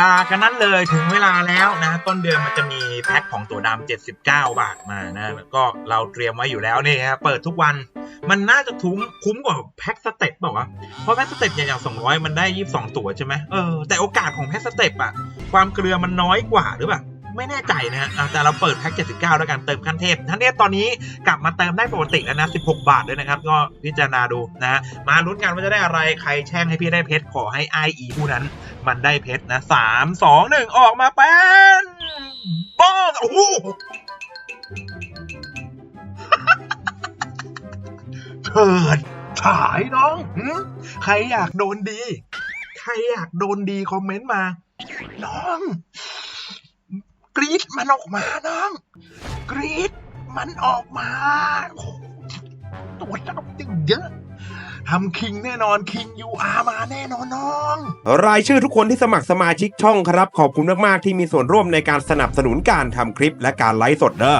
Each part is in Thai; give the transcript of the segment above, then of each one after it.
กากันนั้นเลยถึงเวลาแล้วนะ ต้นเดือนมันจะมีแพ็คของตัวดำ79 บาทมานะก็เราเตรียมไว้อยู่แล้วนี่ครับเปิดทุกวัน มันน่าจะทุ้มคุ้มกว่าแพ็คสเต็ปเปล่าวะเพราะแพ็คสเต็ปอย่างอย่าง200มันได้ 22 ตัวใช่ไหมเออแต่โอกาสของแพ็คสเต็ปอะความเกลือมันน้อยกว่าหรือเปล่า ไม่แน่ใจนะฮะแต่เราเปิดแพ็ค79 แล้วกันเติมขั้นเทพขั้นเทพตอนนี้กลับมาเติมได้ปกติแล้วนะ 16 บาทด้วยนะครับ ก็พิจารณาดูนะ มาลุ้นกันว่าจะได้อะไรใครแช่งให้พี่ได้เพชรขอให้ไออีผู้นั้น มันได้เพชรนะสามสองหนึ่งออกมาเป็นบ้องโอ้โหเถิดฉายน้องใครอยากโดนดี ใครอยากโดนดีคอมเมนต์มา น้อง รีดมันออกมาน้อง กรีดมันออกมาโอ้โหตัวจับจริงเยอะทำคิงแน่นอนคิงยูอามาแน่นอนน้อง รายชื่อทุกคนที่สมัครสมาชิกช่องครับ ขอบคุณมาก ๆ ที่มีส่วนร่วมในการสนับสนุนการทำคลิปและการไลฟ์สดเด้อ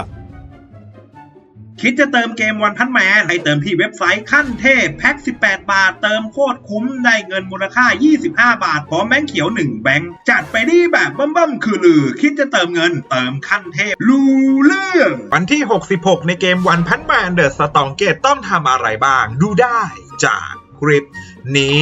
คิดจะเติมเกมวันพันแมนให้เติมที่เว็บไซต์ขั้นเทพแพ็ค 18 บาท เติมโคตรคุ้มได้เงินมูลค่า 25 บาท พร้อมแบงค์เขียว 1 แบงค์จัดไปดีแบบบั้มๆคือลือ คิดจะเติมเงินเติมขั้นเทพรู้เรื่องวันที่ 66 ในเกมวันพันแมนเดอะสตองเกตต้องทำอะไรบ้าง ดูได้จากคลิป นี้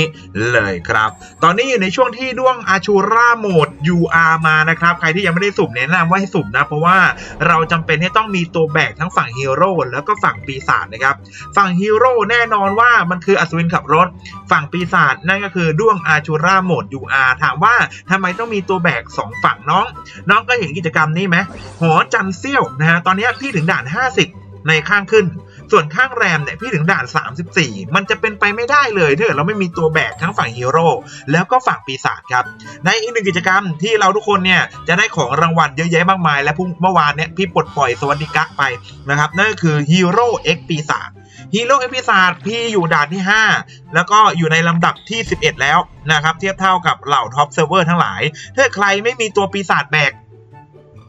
เลยครับ ตอนนี้อยู่ในช่วงที่ด้วงอาชูราโหมด UR มานะครับ ใครที่ยังไม่ได้สุ่มแนะนำว่าให้สุ่มนะ เพราะว่าเราจำเป็นที่ต้องมีตัวแบกทั้งฝั่งฮีโร่แล้วก็ฝั่งปีศาจนะครับ ฝั่งฮีโร่แน่นอนว่ามันคืออัศวินขับรถ ฝั่งปีศาจนั่นก็คือด้วงอาชูราโหมด UR ถามว่าทำไมต้องมีตัวแบก 2 ฝั่งน้อง น้องก็เห็นกิจกรรมนี้ไหมหอจันเซี่ยวนะฮะตอนนี้พี่ถึงด่าน 50 ในข้างขึ้น ส่วนข้างแรมเนี่ยพี่ถึงด่าน 34 มันจะเป็นไปไม่ได้เลยถ้าเกิดเราไม่มีตัวแบกทั้งฝั่งฮีโร่แล้วก็ฝั่งปีศาจครับ ในอีกหนึ่งกิจกรรมที่เราทุกคนเนี่ยจะได้ของรางวัลเยอะแยะมากมาย และพุ่งเมื่อวานเนี่ยพี่ปลดปล่อยสวัสดิกะไปนะครับนั่นก็คือฮีโร่เอ็กปีศาจฮีโร่เอ็กปีศาจพี่อยู่ด่านที่ 5 แล้วก็อยู่ในลำดับที่ 11 แล้วนะครับเทียบเท่ากับเหล่าท็อปเซิร์ฟเวอร์ทั้งหลายถ้าใครไม่มีตัวปีศาจแบก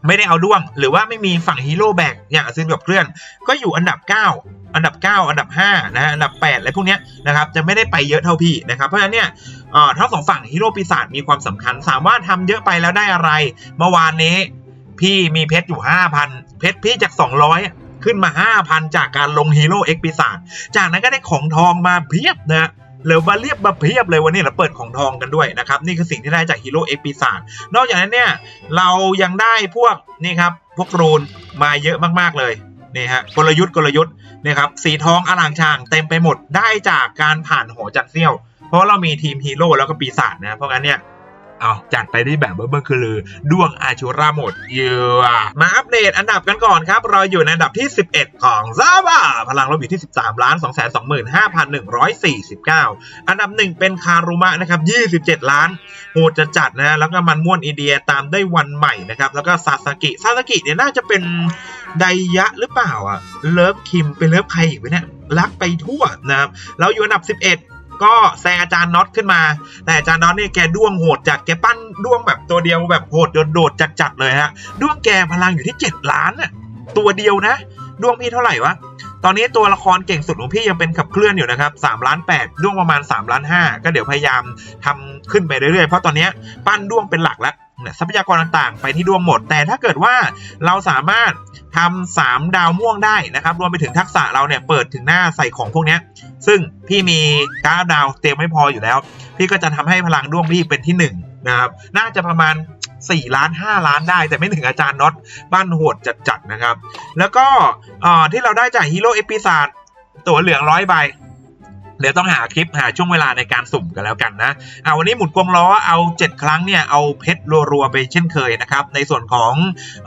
ไม่ได้เอาด้วง หรือว่าไม่มีฝั่งฮีโร่แบกอย่างอาซึนกับเคลื่อน ก็อยู่อันดับ 9 อันดับ 9 อันดับ5นะฮะอันดับ8อะไรพวกเนี้ยนะครับจะไม่ได้ไปเยอะเท่าพี่นะครับเพราะฉะนั้นเนี่ยเอ่อทั้งสองฝั่งฮีโร่ปีศาจมีความสำคัญสามารถทำเยอะไปแล้วได้อะไรเมื่อวานนี้พี่มีเพชรอยู่ 5,000 เพชรพี่จาก 200อะขึ้นมา 5,000 จากการลงฮีโร่เอ็กปีศาจจากนั้นก็ได้ของทองมาเพียบนะ หรือมาเรียบมาเพียบเลยวันนี้เราเปิดของทองกันด้วยนะครับ นี่คือสิ่งที่ได้จากฮีโร่เอ็กปีศาจนอกจากนั้นเนี่ย เรายังได้พวกนี่ครับ พวกรูนมาเยอะมากๆเลยนี่ฮะกลยุทธ์กลยุทธ์นี่ครับสีทองอลางช่างเต็มไปหมดได้จากการผ่านหอจัดเซี่ยว เพราะเรามีทีมฮีโร่แล้วก็ปีศาจนะเพราะงั้นเนี่ย เอาจัดไปได้แบบเบิ้ลๆคือลือด้วงอาชูราหมดเยอะมาอัปเดตอันดับกันก่อนครับ เราอยู่ในอันดับที่ 11 ของซาบาพลังลบอยู่ที่ 13ล้าน2 2 5 149 อันดับหนึ่งเป็นคารุมะนะครับ 27 ล้านโหดจะจัดนะ แล้วก็มันม่วนอินเดียตามได้วันใหม่นะครับ แล้วก็ซาสกิซาสกิเนี่ยน่าจะเป็นไดยะหรือเปล่าอะ เลิฟคิมเป็นเลิฟใครอีกวะเนี่ยรักไปทั่วนะครับ เราอยู่อันดับ 11 ก็แซงอาจารย์น็อตขึ้นมา แต่อาจารย์น็อตเนี่ยแกด้วงโหดจัดแกปั้นด้วงแบบตัวเดียวแบบโหดโดดจัดๆเลยฮะด้วงแกพลังอยู่ที่ 7 ล้านอะตัวเดียวนะด้วงพี่เท่าไหร่วะ ตอนนี้ตัวละครเก่งสุดของพี่ยังเป็นขับเคลื่อนอยู่นะครับ3ล้าน8ด้วงประมาณ3ล้าน5ก็เดี๋ยวพยายามทำขึ้นไปเรื่อยๆ เพราะตอนนี้ปั้นด้วงเป็นหลักแล้วเนี่ยทรัพยากรต่างๆ ไปที่ดวงหมด แต่ถ้าเกิดว่าเราสามารถทำสามดาวม่วงได้นะครับ รวมไปถึงทักษะเราเนี่ยเปิดถึงหน้าใส่ของพวกนี้ซึ่งพี่มีก้าดาวเตรียมไม่พออยู่แล้ว พี่ก็จะทำให้พลังดวงพี่เป็นที่ห นึ่งนะครับน่าจะประมาณ 4 ล้าน 5 ล้านได้ แต่ไม่ถึงอาจารย์น็อตบ้านโหดจัดๆนะครับ แล้วก็ที่เราได้จากฮีโร่เอพิซาดตัวเหลืองร้อยใบ เดี๋ยวต้องหาคลิปหาช่วงเวลาในการสุ่มกันแล้วกันนะเอาวันนี้หมุนกลมล้อเอา 7 ครั้งเนี่ยเอาเพชรรัวๆไปเช่นเคยนะครับในส่วนของ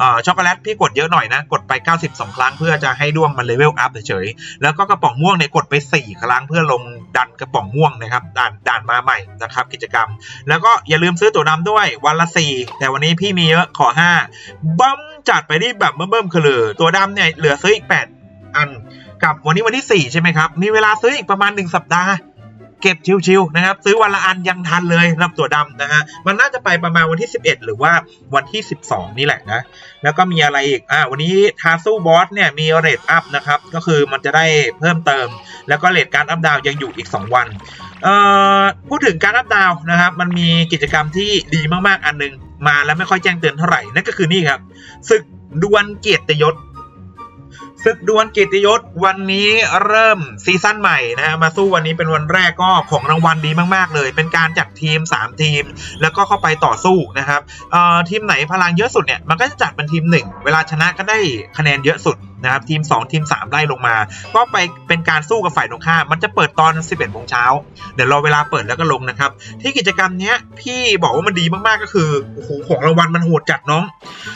อช็อกโกแลตพี่กดเยอะหน่อยนะกดไป 92 ครั้งเพื่อจะให้ด้วงมันเลเวลอัพเฉยๆแล้วก็กระป๋องม่วงเนี่ยกดไป 4 ครั้งเพื่อลงดันกระป๋องม่วงนะครับด่านด่านมาใหม่นะครับกิจกรรม แล้วก็อย่าลืมซื้อตั๋วดำด้วยวันละ 4 แต่วันนี้พี่มีเยอะขอ 5บัมจัดไปที่แบบเบิ่มๆคือเลยตัวดำเนี่ยเหลือซื้ออีก 8 อัน กับวันนี้วันที่ 4 ใช่ไหมครับ มีเวลาซื้ออีกประมาณ 1 สัปดาห์ เก็บชิวๆนะครับ ซื้อวันละอันยังทันเลยสำหรับตัวดำนะฮะมันน่าจะไปประมาณวันที่ 11 หรือว่าวันที่ 12 นี่แหละนะ แล้วก็มีอะไรอีกอ่าวันนี้ทาสู้บอสเนี่ยมีเรทอัพนะครับ ก็คือมันจะได้เพิ่มเติม แล้วก็เรทการอัพดาวยังอยู่อีก 2 วันเอ่อพูดถึงการอัพดาวนะครับ มันมีกิจกรรมที่ดีมากๆอันหนึงมาแล้วไม่ค่อยแจ้งเตือนเท่าไหร่นั่นก็คือนี่ครับศึกดวลเกียรติยศ ศึกดวลเกียรติยศวันนี้เริ่มซีซั่นใหม่นะฮะมาสู้วันนี้เป็นวันแรกก็ของรางวัลดีมากๆเลย เป็นการจัดทีม 3 ทีม แล้วก็เข้าไปต่อสู้นะครับทีมไหนพลังเยอะสุดเนี่ยมันก็จะจัดเป็นทีม 1 เวลาชนะก็ได้คะแนนเยอะสุด นะครับทีม 2 ทีม 3 ไล่ลงมา ก็ไปเป็นการสู้กับฝ่ายตรงข้ามมันจะเปิดตอน 11โมงเช้าเดี๋ยวรอเวลาเปิดแล้วก็ลงนะครับ ที่กิจกรรมเนี้ยพี่บอกว่ามันดีมากๆก็คือโอ้โหของรางวัลมันโหดจัดน้อง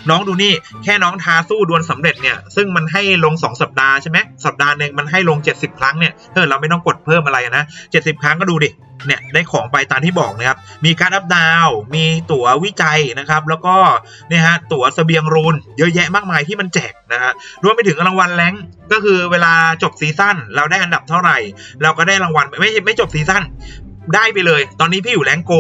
น้องดูนี่แค่น้องทาสู้ดวลสำเร็จเนี่ยซึ่งมันให้ลง 2 สัปดาห์ใช่ไหมสัปดาห์หนึ่งมันให้ลง 70 ครั้งเนี่ยเออเราไม่ต้องกดเพิ่มอะไรนะ70 ครั้งก็ดูดิ เนี่ยได้ของไปตามที่บอกนะครับ มีการอัพดาว มีตั๋ววิจัยนะครับ แล้วก็เนี่ยฮะตั๋วเสบียงรูนเยอะแยะมากมายที่มันแจกนะฮะรวมไปถึงรางวัลแรงก็คือเวลาจบซีซั่นเราได้อันดับเท่าไหร่ เราก็ได้รางวัลไม่ไม่จบซีซั่นได้ไปเลย ตอนนี้พี่อยู่แรงโก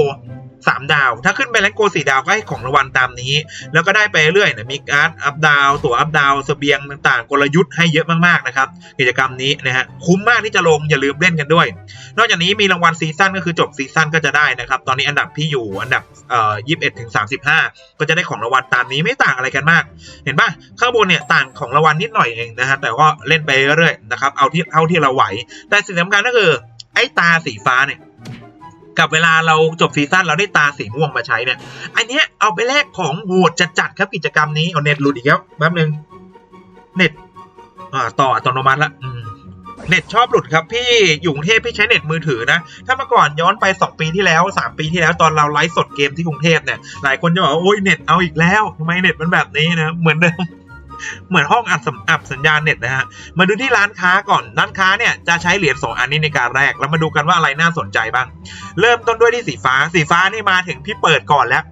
สามดาว ถ้าขึ้นไปแรงโกสีดาวก็ให้ของรางวัลตามนี้ แล้วก็ได้ไปเรื่อยนะมีการ์ดอัพดาวตั๋วอัพดาวสเสบียงต่างๆ กลยุทธ์ให้เยอะมากๆนะครับกิจกรรมนี้นะฮะคุ้มมากที่จะลงอย่าลืมเล่นกันด้วย นอกจากนี้มีรางวัลซีซั่นก็คือจบซีซั่นก็จะได้นะครับตอนนี้อันดับพี่อยู่อันดับเอ่อ21ถึง35 ก็จะได้ของรางวัลตามนี้ไม่ต่างอะไรกันมาก เห็นป่ะข้างบนเนี่ยต่างของรางวัลนิดหน่อยเองนะฮะแต่ก็เล่นไปเรื่อยๆนะครับเอาที่เท่าที่เราไหว แต่สิ่งสำคัญก็คือไอ้ตาสีฟ้าเนี่ย กับเวลาเราจบซีซั่นเราได้ตาสีม่วงมาใช้เนี่ย อันเนี้ยเอาไปแลกของโหวตจัดๆครับกิจกรรมนี้เอาเน็ตหลุดอีกแล้วแป๊บนึงเน็ตอ่าต่ออัตโนมัติละเน็ตชอบหลุดครับพี่อยู่กรุงเทพพี่ใช้เน็ตมือถือนะ ถ้าเมื่อก่อนย้อนไป 2 ปีที่แล้ว 3 ปีที่แล้วตอนเราไลฟ์สดเกมที่กรุงเทพเนี่ยหลายคนจะบอกว่าโอ้ยเน็ตเอาอีกแล้วทำไมเน็ตมันแบบนี้นะเหมือนเดิม เหมือนห้องอัดสัญอับสัญญาณเน็ตนะฮะ มาดูที่ร้านค้าก่อน ร้านค้าเนี่ยจะใช้เหรียญสองอันนี้ในการแรก แล้วมาดูกันว่าอะไรน่าสนใจบ้าง เริ่มต้นด้วยที่สีฟ้า สีฟ้านี่มาถึงพี่เปิดก่อนแล้ว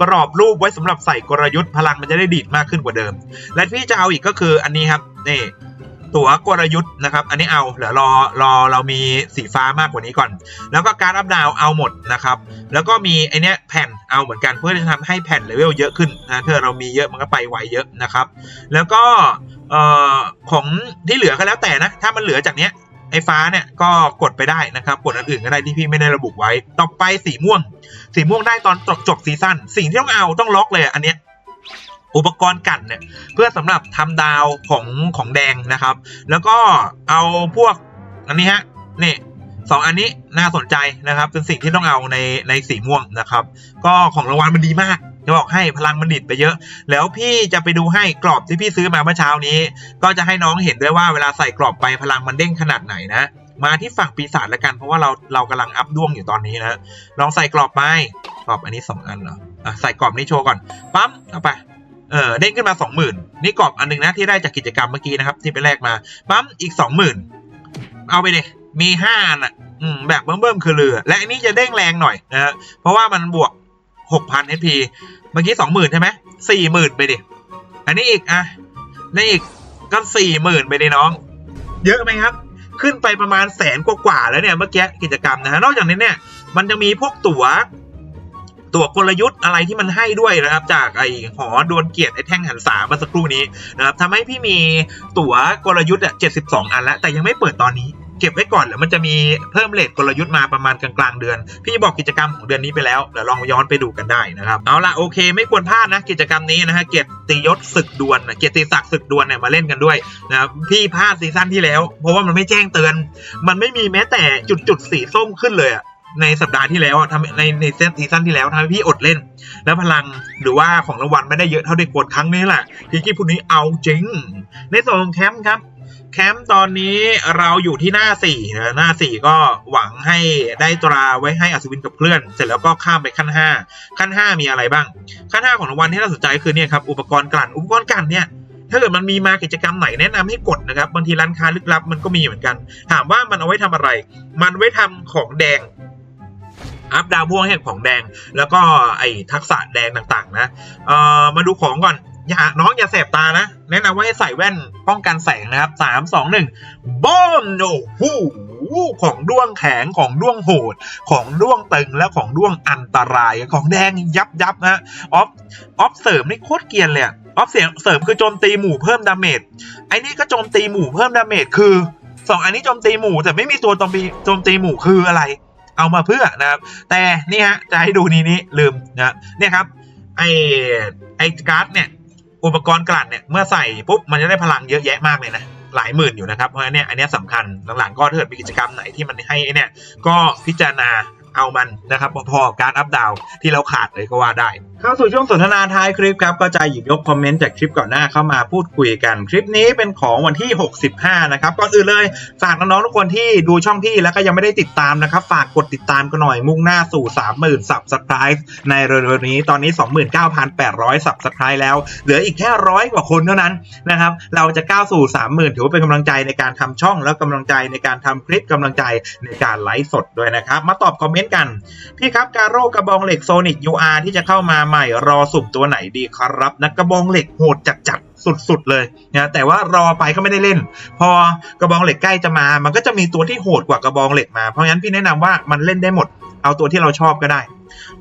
กรอบรูปไว้สำหรับใส่กลยุทธ์พลังมันจะได้ดีดมากขึ้นกว่าเดิม และพี่จะเอาอีกก็คืออันนี้ครับ นี่ ตั๋วกลยุทธ์นะครับ อันนี้เอาเดี๋ยวรอรอเรามีสีฟ้ามากกว่านี้ก่อน แล้วก็การอัพดาวเอาหมดนะครับ แล้วก็มีไอเนี้ยแผ่นเอาเหมือนกันเพื่อจะทำให้แผ่นเลเวลเยอะขึ้นนะถ้าเรามีเยอะมันก็ไปไวเยอะนะครับ แล้วก็เอ่อของที่เหลือก็แล้วแต่นะ ถ้ามันเหลือจากเนี้ยไอ้ฟ้าเนี่ยก็กดไปได้นะครับ กดอันอื่นก็ได้ที่พี่ไม่ได้ระบุไว้ ต่อไปสีม่วง สีม่วงได้ตอนจบจบซีซั่นสิ่งที่ต้องเอาต้องล็อกเลยอันเนี้ย อุปกรณ์กันเนี่ยเพื่อสำหรับทำดาวของของแดงนะครับ แล้วก็เอาพวกอันนี้ฮะนี่สองอันนี้น่าสนใจนะครับ เป็นสิ่งที่ต้องเอาในในสีม่วงนะครับ ก็ของรางวัลมันดีมากจะบอกให้พลังมันดิดไปเยอะ แล้วพี่จะไปดูให้กรอบที่พี่ซื้อมาเมื่อเช้านี้ ก็จะให้น้องเห็นด้วยว่าเวลาใส่กรอบไปพลังมันเด้งขนาดไหนนะมาที่ฝั่งปีศาจแล้วกันเพราะว่าเราเรากำลังอัพด้วงอยู่ตอนนี้นะลองใส่กรอบไปกรอบอันนี้สองอันเหรออะใส่กรอบนี้โชว์ก่อนปั๊มเอาไป เออเด้งขึ้นมาสองหมื่นนี่กรอบอันหนึงนะที่ได้จากกิจกรรมเมื่อกี้นะครับ ที่ไปแลกมาปั๊มอีกสองหมื่นเอาไปดิมีห้าอันอะอืมแบบเบิ่มๆคือเรือ และอันนี้จะเด้งแรงหน่อยนะฮะเพราะว่ามันบวกหกพัน HP เมื่อกี้สองหมื่นใช่ไหมสี่หมื่นไปดิอันนี้อีกอะนี่อีกก็สี่หมื่นไปดิน้อง เยอะไหมครับ ขึ้นไปประมาณแสนกว่าๆแล้วเนี่ยเมื่อกี้กิจกรรมนะฮะนอกจากนี้เนี่ยมันจะมีพวกตั๋ว ตั๋วกลยุทธ์อะไรที่มันให้ด้วยนะครับ จากไอ้หอดวลเกียรติไอ้แท่งหันษาเมื่อสักครู่นี้นะครับทำให้พี่มีตั๋วกลยุทธ์อะ72 อันแล้ว แต่ยังไม่เปิดตอนนี้เก็บไว้ก่อนแล้วมันจะมีเพิ่มเลทกลยุทธ์มาประมาณกลางๆเดือน พี่บอกกิจกรรมของเดือนนี้ไปแล้วเดี๋ยวลองย้อนไปดูกันได้นะครับเอาละโอเค ไม่ควรพลาดนะกิจกรรมนี้นะฮะเกียรติยศศึกดวลนเกียรติศักดิ์ศึกดวลเนี่ยมาเล่นกันด้วยนะครับพี่พลาดซีซั่นที่แล้ว เพราะว่ามันไม่แจ้งเตือน มันไม่มีแม้แต่จุดจุดๆสีส้มขึ้นเลยอะ ในสัปดาห์ที่แล้วอะทำในในเซตซีซั่นที่แล้วทำให้พี่อดเล่น แล้วพลังหรือว่าของรางวัลไม่ได้เยอะเท่าที่ควรครั้งนี้แหละพี่กี้พูดนี้เอาจริง ในส่วนของแคมป์ครับแคมป์ตอนนี้เราอยู่ที่หน้าสี่นะหน้าสี่ก็หวังให้ได้ตราไว้ให้อัศวินกับเพื่อน เสร็จแล้วก็ข้ามไปขั้นห้าขั้นห้ามีอะไรบ้าง ขั้นห้าของรางวัลที่น่าสนใจคือเนี่ยครับอุปกรณ์กลั่นอุปกรณ์กลั่นเนี่ยถ้าเกิดมันมีมากิจกรรมไหนแนะนำให้กดนะครับบางทีร้านค้าลึกลับมันก็มีเหมือนกัน ถามว่ามันเอาไว้ทำอะไร มันไว้ทำของแดง อัพดาวพวกแห่งของแดง แล้วก็ไอทักษะแดงต่างๆ นะเอ่อมาดูของก่อนอย่าน้องอย่าแสบตานะ แนะนำว่าให้ใส่แว่นป้องกันแสงนะครับสามสองหนึ่งบอมโอ้โหของด้วงแข็งของด้วงโหด ของด้วงตึงและของด้วงอันตรายของแดงยับยับนะออฟออฟเสริมนี่โคตรเกียนเลยอออฟเสียงเสริมคือโจมตีหมู่เพิ่มดาเมจไอ้นี่ก็โจมตีหมู่เพิ่มดาเมจคือสองอันนี้โจมตีหมู่แต่ไม่มีตัวโจมตีโจมตีหมู่คืออะไร เอามาเพื่อนะครับ แต่นี่ฮะจะให้ดูนี้นี้ลืมนะเนี่ยครับไอไอการ์ดเนี่ยอุปกรณ์กลั่นเนี่ยเมื่อใส่ปุ๊บมันจะได้พลังเยอะแยะมากเลยนะหลายหมื่นอยู่นะครับเพราะฉะนั้นเนี่ยอันนี้สำคัญหลังๆก็ถ้าเกิดมีกิจกรรมไหนที่มันให้เนี่ยก็พิจารณา เอามันนะครับพอๆการอัพดาวที่เราขาดเลยก็ว่าได้ เข้าสู่ช่วงสนทนาท้ายคลิปครับ ก็จะหยิบยกคอมเมนต์จากคลิปก่อนหน้าเข้ามาพูดคุยกัน คลิปนี้เป็นของวันที่ 65 นะครับ ก่อนอื่นเลยฝากน้องๆทุกคนที่ดูช่องพี่แล้วก็ยังไม่ได้ติดตามนะครับ ฝากกดติดตามกันหน่อยมุ่งหน้าสู่ 30,000 subscribe ในเร็วๆนี้ตอนนี้ 29,800 subscribe แล้ว เหลืออีกแค่ร้อยกว่าคนเท่านั้นนะครับเราจะก้าวสู่ 30,000 ถือว่าเป็นกำลังใจในการทำช่อง แล้วกำลังใจในการทำคลิปกำลังใจในการไลฟ์สดด้วยนะครับมาตอบคอมเมนต์กัน พี่ครับการโร่กระบองเหล็กโซนิก UR ที่จะเข้ามาใหม่รอสุ่มตัวไหนดีครับนะกระบองเหล็กโหดจัดๆสุดๆเลยนะแต่ว่ารอไปก็ไม่ได้เล่น พอกระบองเหล็กใกล้จะมา มันก็จะมีตัวที่โหดกว่ากระบองเหล็กมาเพราะงั้นพี่แนะนำว่ามันเล่นได้หมด เอาตัวที่เราชอบก็ได้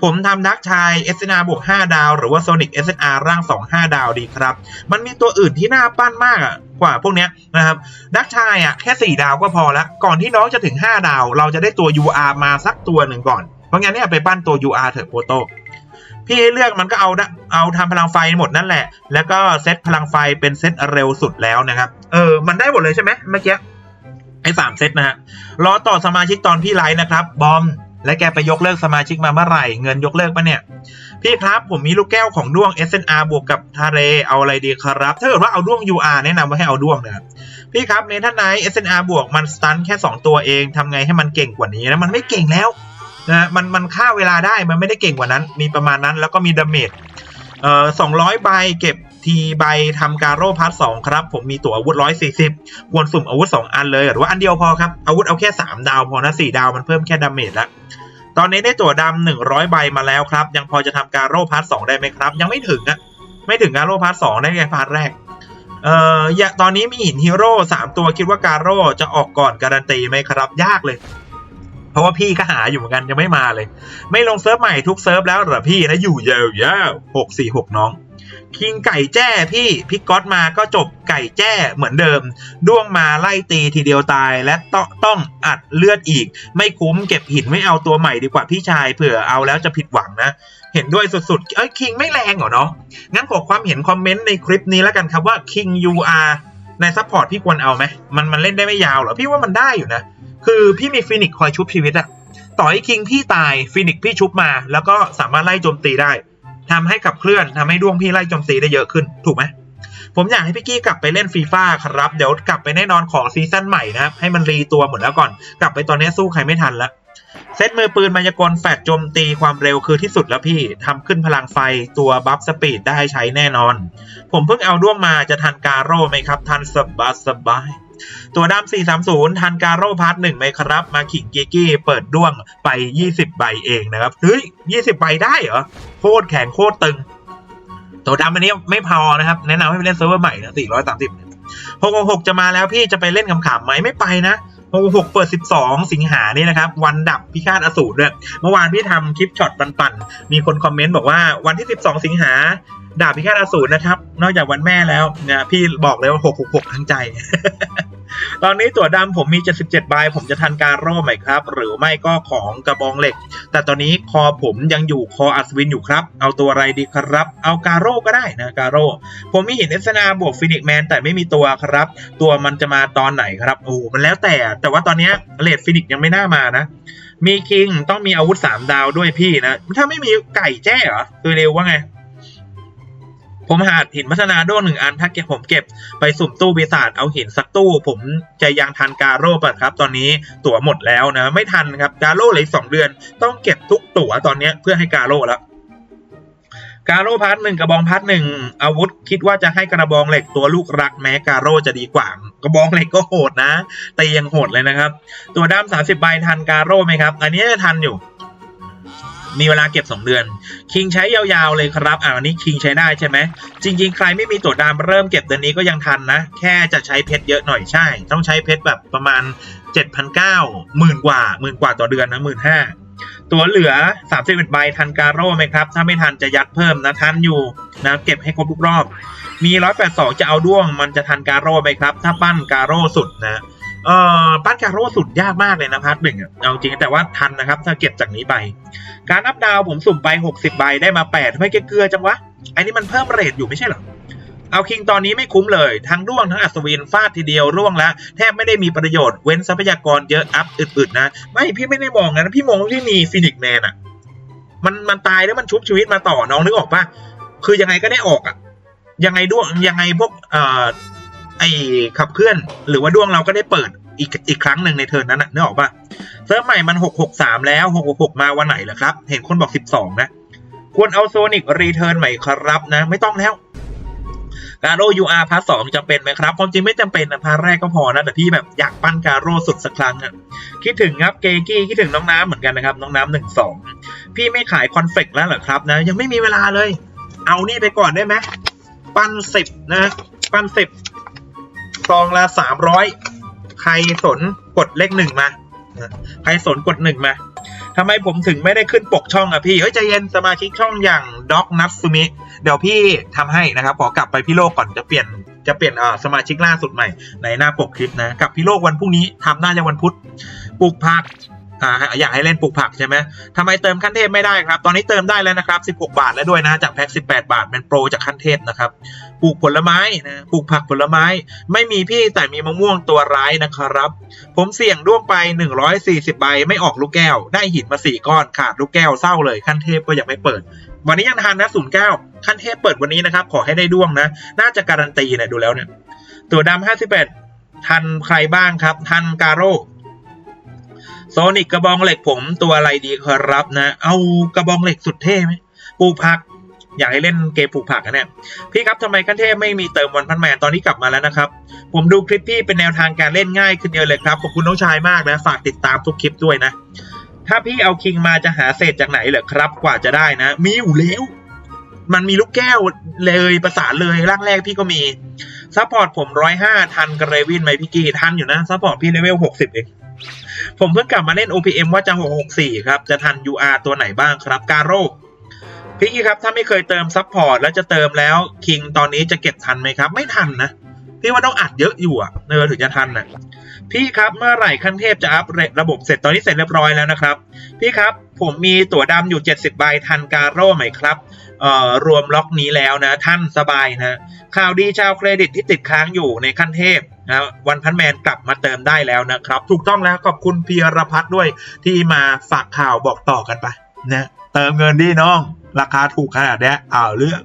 ผมทำดักชาย SNR บวก 5 ดาว หรือว่า Sonic SNR ร่าง 2 5 ดาวดีครับ มันมีตัวอื่นที่น่าปั้นมากกว่าพวกนี้นะครับดักชายอะแค่ 4 ดาวก็พอละก่อนที่น้องจะถึง 5 ดาว เราจะได้ตัว UR มาสักตัวหนึ่งก่อน เพราะงั้นเนี่ยไปปั้นตัว UR เถอะโปโตพี่ให้เลือกมันก็เอาเอาทำพลังไฟหมดนั่นแหละ แล้วก็เซตพลังไฟเป็นเซตเร็วสุดแล้วนะครับ เออ มันได้หมดเลยใช่ไหมเมื่อกี้ไอ้สามเซตนะฮะ รอต่อสมาชิกตอนพี่ไลฟ์นะครับ บอม และแกไปยกเลิกสมาชิกมาเมื่อไหร่ เงินยกเลิกปะเนี่ย พี่ครับผมมีลูกแก้วของด้วง SNR บวกกับทาเรเอาอะไรดีครับ ถ้าเกิดว่าเอาด้วง UR แนะนำว่าให้เอาด้วงนะครับ พี่ครับเนท่านไน SNR บวกมันสตันแค่ 2 ตัวเองทำไงให้มันเก่งกว่านี้นะมันไม่เก่งแล้วนะมันมันฆ่าเวลาได้มันไม่ได้เก่งกว่านั้น มีประมาณนั้นแล้วก็มีดาเมจเอ่อ200ใบเก็บ ทีใบทำการโร่พาร์ทสองครับ ผมมีตัวอาวุธ 140 ควรสุ่มอาวุธ 2 อันเลย หรือว่าอันเดียวพอครับ อาวุธเอาแค่ 3 ดาวพอนะ 4 ดาวมันเพิ่มแค่ดาเมจละตอนนี้ได้ตัวดำ100 ใบมาแล้วครับ ยังพอจะทำการโร่พาร์ทสได้ไหมครับ ยังไม่ถึงอะไม่ถึงการโร่พาร์ทสได้แค่พาร์ทแรกเอ่อตอนนี้มีหินฮีโร่สตัวคิดว่าการโร่จะออกก่อนการันตีไหมครับ ยากเลยเพราะว่าพี่ก็หาอยู่เหมือนกันยังไม่มาเลย ไม่ลงเซิร์ฟใหม่ทุกเซิร์ฟแล้วเหรอพี่นะอยู่เยาวๆหกสี่หกน้อง คิงไก่แจ้พี่พี่ก๊อตมาก็จบไก่แจ้เหมือนเดิม ด้วงมาไล่ตีทีเดียวตายและต้องต้องอัดเลือดอีก ไม่คุ้มเก็บหินไม่เอาตัวใหม่ดีกว่าพี่ชายเผื่อเอาแล้วจะผิดหวังนะเห็นด้วยสุดๆเอ้ยคิงไม่แรงเหรอเนาะงั้นขอความเห็นคอมเมนต์ในคลิปนี้แล้วกันครับว่า King UR ในซัพพอร์ตพี่ควรเอาไหมมันมันเล่นได้ไม่ยาวเหรอพี่ว่ามันได้อยู่นะ คือพี่มีฟินิกคอยชุบชีวิตอะต่อให้คิงพี่ตายฟินิกพี่ชุบมา แล้วก็สามารถไล่โจมตีได้ ทำให้ขับเคลื่อนทำให้ดวงพี่ไล่โจมตีได้เยอะขึ้นถูกไหมผมอยากให้พี่กี้กลับไปเล่นฟีฟ่าครับ เดี๋ยวกลับไปแน่นอนของซีซั่นใหม่นะครับ ให้มันรีตัวหมดแล้วก่อน กลับไปตอนนี้สู้ใครไม่ทันแล้วเซตมือปืนมายากลแฟดโจมตีความเร็วคือที่สุดแล้วพี่ทำขึ้นพลังไฟตัวบัฟสปีดได้ใช้แน่นอน ผมเพิ่งเอาด้วงมาจะทันการโร่ไหมครับ ทันสบายสบาย ตัวดำ430 ทันการโรพาร์ทหนึ่งไหมครับ มาขิงเกกี้เปิดด้วงไป 20 ใบเองนะครับ เฮ้ย 20 ใบได้เหรอ โคตรแข็งโคตรตึง ตัวดำอันนี้ไม่พอนะครับ แนะนำให้ไปเล่นเซิร์ฟเวอร์ใหม่นะ430 666 จะมาแล้วพี่จะไปเล่นขำๆไหมไม่ไปนะ66เปิด 12 สิงหานี่นะครับ วันดับพิฆาตอสูรด้วยเมื่อวานพี่ทำคลิปช็อตปั่นๆ มีคนคอมเมนต์บอกว่าวันที่ 12 สิงหาดาบพิฆาตอสูรนะครับ นอกจากวันแม่แล้วเนะพี่บอกเลยว่า 666 ทั้งใจ ตอนนี้ตัวดำผมมี 77ใบผมจะทันการโร่ไหมครับ หรือไม่ก็ของกระบองเหล็ก แต่ตอนนี้คอผมยังอยู่คออัศวินอยู่ครับ เอาตัวอะไรดีครับ เอาการโร่ก็ได้นะการโร่ผมมีห็นเอสนาบวกฟินิกแมนแต่ไม่มีตัวครับ ตัวมันจะมาตอนไหนครับโอ้โหมันแล้วแต่ แต่ว่าตอนนี้เลดฟินิกยังไม่น่ามานะมีคิงต้องมีอาวุธ 3 ดาวด้วยพี่นะ ถ้าไม่มีไก่แจ้เหรอคือเร็วว่าไง ผมหาหินพัฒนาด้วงหนึ่งอัน ถ้าเก็บผมเก็บไปสุ่มตู้ปีศาจเอาหินสักตู้ ผมจะยังทันการโร่ปะครับ ตอนนี้ตั๋วหมดแล้วนะ ไม่ทันครับการโร่เหลือสองเดือน ต้องเก็บทุกตั๋วตอนนี้เพื่อให้การโร่แล้วการโร่พาร์ทหนึ่งกระบองพาร์ทหนึ่งอาวุธคิดว่าจะให้กระบองเหล็กตัวลูกรักแม้การโร่จะดีกว่ากระบองเหล็กก็โหดนะแต่ยังโหดเลยนะครับ ตัวด้ามสามสิบใบทันการโร่ไหมครับ อันนี้ทันอยู่ มีเวลาเก็บสองเดือน คิงใช้ยาวๆเลยครับอ่าอันนี้คิงใช้ได้ใช่ไหมจริง ๆ ใครไม่มีตัวดามเริ่มเก็บเดือนนี้ก็ยังทันนะ แค่จะใช้เพชรเยอะหน่อยใช่ ต้องใช้เพชรแบบประมาณ 7,900หมื่นกว่าหมื่นกว่าต่อเดือนนะหมื่นห้าตัวเหลือ31ใบทันการโร่ไหมครับ ถ้าไม่ทันจะยัดเพิ่มนะทันอยู่นะเก็บให้ครบทุกรอบ มี 182 จะเอาด้วงมันจะทันการโร่ไหมครับ ถ้าปั้นการโร่สุดนะ เอ่อปั้นกาโร่สุดยากมากเลยนะพาร์ทหนึ่งเอาจริงแต่ว่าทันนะครับ ถ้าเก็บจากนี้ไป การอัพดาวผมสุ่มไป 60 ใบได้มา 8ทำไมเกลือจังวะไอ้น,นี่มันเพิ่มเรทอยู่ไม่ใช่หรอ เอาคิงตอนนี้ไม่คุ้มเลย ทั้งร่วงทั้งอัศวินฟาดทีเดียวร่วงแล้ว แทบไม่ได้มีประโยชน์เว้นทรัพยากรเยอะอัพอึดๆนะ ไม่พี่ไม่ได้มองนะพี่มองว่าพี่มีฟินิกแมนอะมันมันตายแล้วมันชุบชีวิตมาต่อน้องนึกออกปะคือยังไงก็ได้ออกอะยังไงด้วงยังไงพวกเอ่อ ไอ้ขับเคลื่อน หรือว่าดวงเราก็ได้เปิดอีกอีกครั้งหนึ่งในเทิร์นนั้นอะนึกออกปะเซิร์ฟใหม่มันหกหกสามแล้วหกหกหกมาวันไหนเหรอครับ เห็นคนบอกสิบสองนะ ควรเอาโซนิกรีเทิร์นใหม่ครับนะ ไม่ต้องแล้วการโร่ UR พาร์ทสองจำเป็นไหมครับ ความจริงไม่จำเป็นนะพาร์ทแรกก็พอนะ แต่พี่แบบอยากปั้นการโรสุดสักครั้งอะคิดถึงครับเกกี้คิดถึงน้องน้ำเหมือนกันนะครับ น้องน้ำหนึ่งสองพี่ไม่ขายคอนเฟกแล้วเหรอครับนะ ยังไม่มีเวลาเลย เอานี่ไปก่อนได้ไหมปั้นสิบนะ ปั้นสิบ ซองละสามร้อยใครสนกดเลขหนึ่งมาใครสนกดหนึ่งมาทำไมผมถึงไม่ได้ขึ้นปกช่องอะพี่ เฮ้ยใจเย็นสมาชิกช่องอย่างด็อกนัทซูมิ เดี๋ยวพี่ทำให้นะครับ ขอกลับไปพี่โลกก่อนจะเปลี่ยนจะเปลี่ยนอ่าสมาชิกล่าสุดใหม่ในหน้าปกคลิปนะ กับพี่โลกวันพรุ่งนี้ทำน่าจะวันพุธปลูกผัก อ่าอยากให้เล่นปลูกผักใช่ไหมทำไมเติมขั้นเทพไม่ได้ครับ ตอนนี้เติมได้แล้วนะครับ 16 บาทแล้วด้วยนะ จากแพ็ค18 บาทเป็นโปรจากขั้นเทพนะครับ ปลูกผลไม้นะ ปลูกผักผลไม้ ไม่มีพี่แต่มีมะม่วงตัวร้ายนะครับ ผมเสี่ยงด้วงไป 140 ใบ ไม่ออกลูกแก้ว ได้หินมา 4 ก้อน ขาดลูกแก้วเศร้าเลยขั้นเทพก็ยังไม่เปิด วันนี้ยังทันนะ09ขั้นเทพเปิดวันนี้นะครับ ขอให้ได้ด้วงนะ น่าจะการันตีเนี่ยดูแล้วเนี่ย ตัวดำ51ทันใครบ้างครับ ทันการโร่ ซนิกกระบองเหล็กผมตัวอะไรดีครับนะ เอากระบองเหล็กสุดเท่ไหมปลูกผัก อยากให้เล่นเกมปลูกผักกันเนี่ยพี่ครับทำไมขั้นเทพไม่มีเติมวันพันแมนตอนนี้กลับมาแล้วนะครับ ผมดูคลิปพี่เป็นแนวทางการเล่นง่ายขึ้นเยอะเลยครับ ขอบคุณน้องชายมากนะ ฝากติดตามทุกคลิปด้วยนะ ถ้าพี่เอาคิงมาจะหาเศษจากไหนเหรอครับ กว่าจะได้นะ มีอยู่แล้วมันมีลูกแก้วเลยประสานเลยร่างแรกพี่ก็มีซัพพอร์ตผมร้อยห้าทันกระเรวินไหมพี่กีทันอยู่นะซัพพอร์ตพี่เลเวลหกสิบเอง ผมเพิ่งกลับมาเล่น OPM ว่าจะ 664 ครับ จะทัน UR ตัวไหนบ้างครับการโรพี่กี้ครับถ้าไม่เคยเติมซัพพอร์ตแล้วจะเติมแล้วคิงตอนนี้จะเก็บทันไหมครับ ไม่ทันนะ พี่ว่าต้องอัดเยอะอยู่อะเนอถึงจะทันนะพี่ครับเมื่อไหร่ขั้นเทพจะอัประบบเสร็จตอนนี้เสร็จเรียบร้อยแล้วนะครับ พี่ครับผมมีตั๋วดำอยู่ 70 ใบทันการโร่ไหมครับเอ่อรวมล็อกนี้แล้วนะ ท่านสบายนะข่าวดีชาวเครดิตที่ติดค้างอยู่ในขั้นเทพ นะวันพันแมนกลับมาเติมได้แล้วนะครับ ถูกต้องแล้วขอบคุณพีรพัฒน์ด้วยที่มาฝากข่าวบอกต่อกันไปนะเติมเงินดีน้อง ราคาถูกขนาดเนี้ยอ้าวเรื่อง